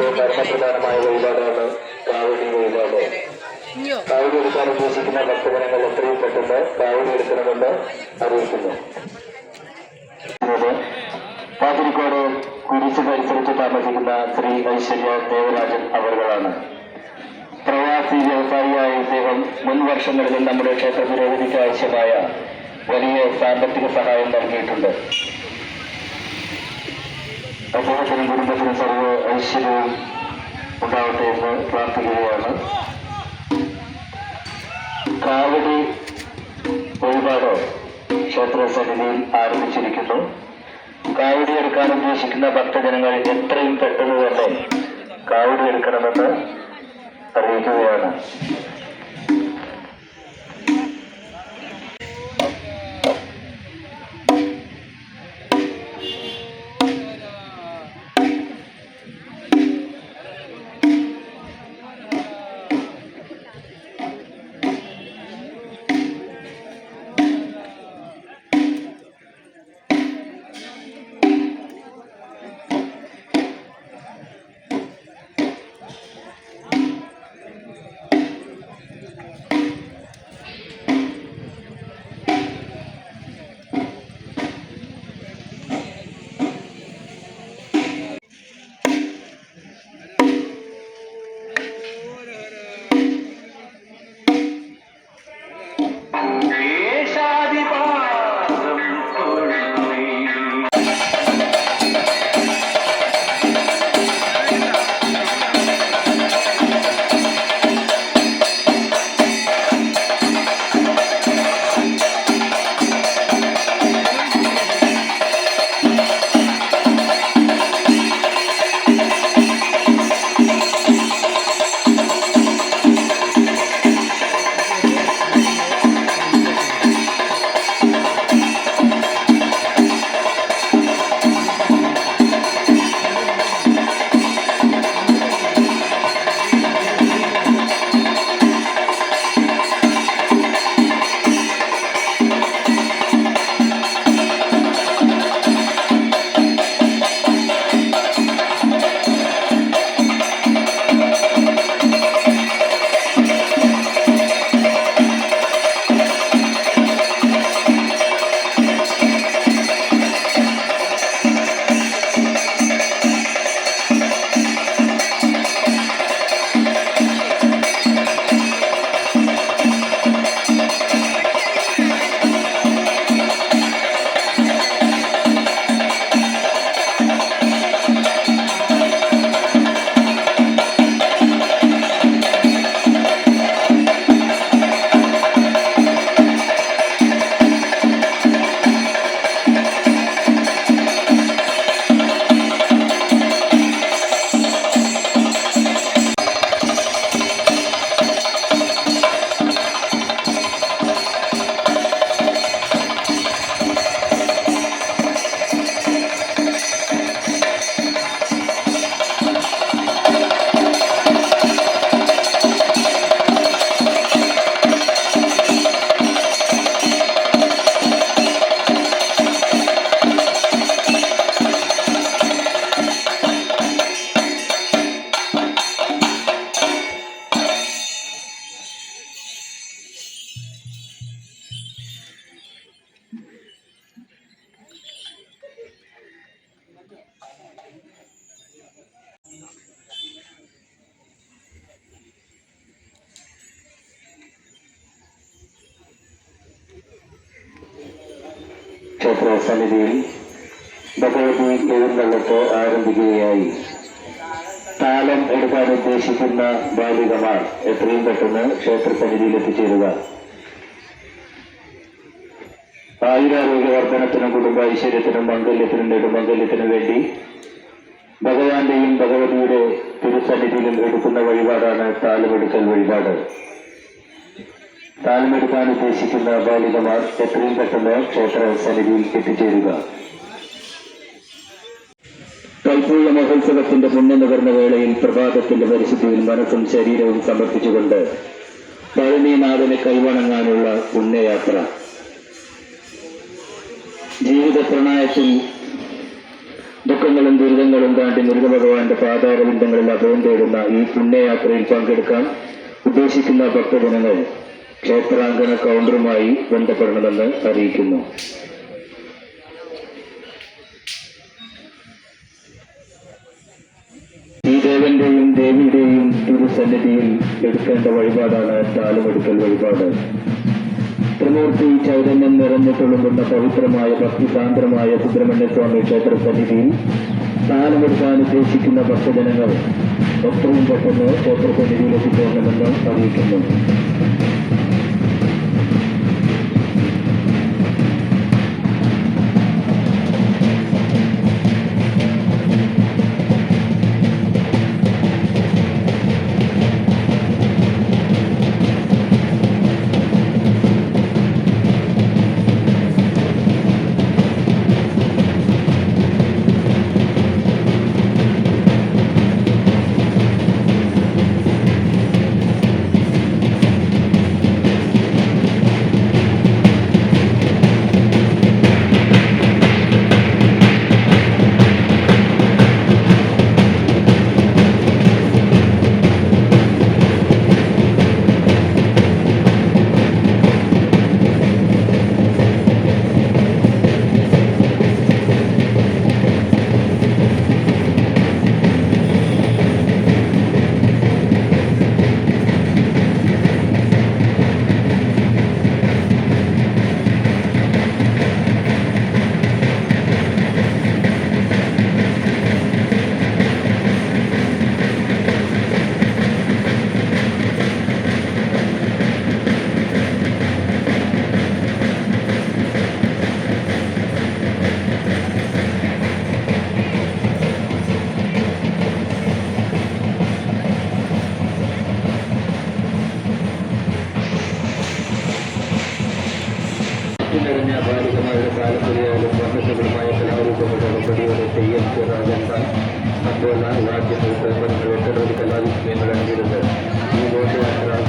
ഏറ്റവും മരണപ്രധാനമായ വഴിപാടാണ് കാവടി വഴിപാട്. കാവടി എടുക്കാൻ ഉദ്ദേശിക്കുന്ന ഭക്തജനങ്ങൾ എത്രയും പെട്ടെന്ന് കാവടി എടുക്കണമെന്ന് അറിയിക്കുന്നു. കാതിരിക്കോട് കുരിശ് പരിസരത്ത് താമസിക്കുന്ന ശ്രീ ഐശ്വര്യ ദേവരാജൻ അവരുകളാണ്. പ്രവാസി വ്യവസായിയായ ഇദ്ദേഹം മുൻ വർഷങ്ങളിൽ നമ്മുടെ ക്ഷേത്ര പുരോഗതിക്ക് ആവശ്യമായ വലിയ സാമ്പത്തിക സഹായം നൽകിയിട്ടുണ്ട്. അദ്ദേഹത്തിനും കുടുംബത്തിനും സർവ ഐശ്വര്യവും ഉണ്ടാവട്ടെ എന്ന് പ്രാർത്ഥിക്കുകയാണ്. കാവടി വഴിപാട് ക്ഷേത്ര സന്നിധിയിൽ ആരംഭിച്ചിരിക്കുന്നു. കാവടി എടുക്കാൻ ഉദ്ദേശിക്കുന്ന ഭക്തജനങ്ങൾ എത്രയും പെട്ടെന്ന് തന്നെ കാവടി എടുക്കണമെന്ന് അറിയിക്കുകയാണ്. ക്ഷേത്ര സമിതിയിൽ ഭഗവതി എഴുന്നള്ളത്ത് ആരംഭിക്കുകയായി. താലം എടുക്കാൻ ഉദ്ദേശിക്കുന്ന ബാലികമാർ എത്രയും പെട്ടെന്ന് ക്ഷേത്ര സമിതിയിൽ എത്തിച്ചേരുക ആയുരാരോഗ്യ വർധനത്തിനും കുടുംബ ഐശ്വര്യത്തിനും മംഗല്യത്തിനും നെടുമംഗല്യത്തിനും വേണ്ടി ഭഗവാന്റെയും ഭഗവതിയുടെ തിരുസന്നിധിയിലും എടുക്കുന്ന വഴിപാടാണ് താലമെടുക്കൽ വഴിപാട്. താലമെടുക്കാൻ ഉദ്ദേശിക്കുന്ന ബാലികമാർ എത്രയും പെട്ടെന്ന് ക്ഷേത്ര സന്നിധിയിൽ എത്തിച്ചേരുക. കൈപ്പുള്ള മഹോത്സവത്തിന്റെ പുണ്യനുകർന്ന വേളയിൽ പ്രഭാതത്തിന്റെ പരിശുദ്ധിയിൽ മനസ്സും ശരീരവും സമർപ്പിച്ചുകൊണ്ട് പഴനിനാഥനെ കൈവണങ്ങാനുള്ള പുണ്യയാത്ര. ജീവിത പ്രണയത്തിൽ ദുഃഖങ്ങളും ദുരിതങ്ങളും താണ്ടി മുരുകഭഗവാന്റെ പാതാരബിന്ദങ്ങളിൽ അഭയം തേടുന്ന ഈ പുണ്യയാത്രയിൽ പങ്കെടുക്കാൻ ഉദ്ദേശിക്കുന്ന ഭക്തജനങ്ങൾ ക്ഷേത്രാങ്കണ കൗണ്ടറുമായി ബന്ധപ്പെടണമെന്ന് അറിയിക്കുന്നു. ദേവന്റെയും ദേവിയുടെയും തിരുസന്നിധിയിൽ എടുക്കേണ്ട വഴിപാടാണ് താലുമെടുക്കൽ വഴിപാട്. ത്രിമൂർത്തി ചൈതന്യം നിറഞ്ഞു പവിത്രമായ ഭക്തിസാന്ദ്രമായ സുബ്രഹ്മണ്യസ്വാമി ക്ഷേത്ര സന്നിധിയിൽ താലമെടുക്കാൻ ഉദ്ദേശിക്കുന്ന ഭക്തജനങ്ങൾ എത്രയും പെട്ടെന്ന് ക്ഷേത്ര സന്നിധിയിൽ അറിയിക്കുന്നു. கடுமையாக பாதிக்கமாக இருந்தாலும் பெரியவர்கள் பொண்ணு குடும்பத்தில் அவருக்கு பெரியவரை செய்ய கூடாது என்றால் அப்போதான் வாக்கியத்தில் பெற்றோர்கள் கலாதிக்கும் என்று அங்கிருந்தது